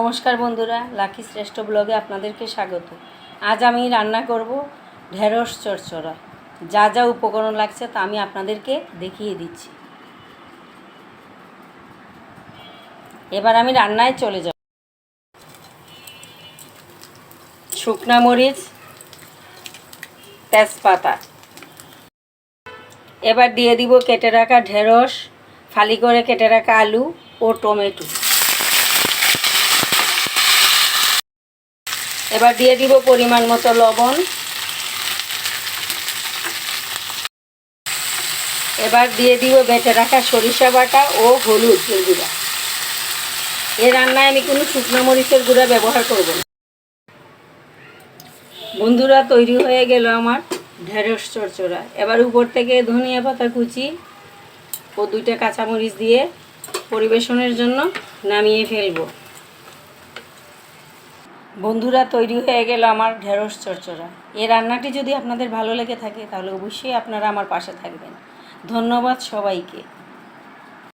নমস্কার বন্ধুরা, লাকি শ্রেষ্ঠ ব্লগে আপনাদেরকে স্বাগত। আজ আমি রান্না করব ঢেঁড়স চচ্চড়া যা যা উপকরণ লাগছে তা আমি আপনাদেরকে দেখিয়ে দিচ্ছি। এবার আমি রান্নায় চলে যাব। শুকনা মরিচ, তেজপাতা। এবার দিয়ে দিব কেটে রাখা ঢেঁড়স, ফালি করে কেটে রাখা আলু ও টমেটো। এবার দিয়ে দিব পরিমাণ মতো লবণ। এবার দিয়ে দিব বেটে রাখা সরিষা বাটা ও হলুদ গুঁড়া। এ রান্নায় আমি কোনো শুকনো মরিচের গুঁড়া ব্যবহার করব না। বন্ধুরা, তৈরি হয়ে গেল আমার ঢেঁড়স চড়চড়া। এবার উপর থেকে ধনিয়া পাতা কুচি ও দুইটা কাঁচামরিচ দিয়ে পরিবেশনের জন্য নামিয়ে ফেলব। বন্ধুরা তৈরি হয়ে গেল আমার ঢেঁড়স চচ্চড়া এই রান্নাটি যদি আপনাদের ভালো লেগে থাকে, তাহলে অবশ্যই আপনারা আমার পাশে থাকবেন। ধন্যবাদ সবাইকে।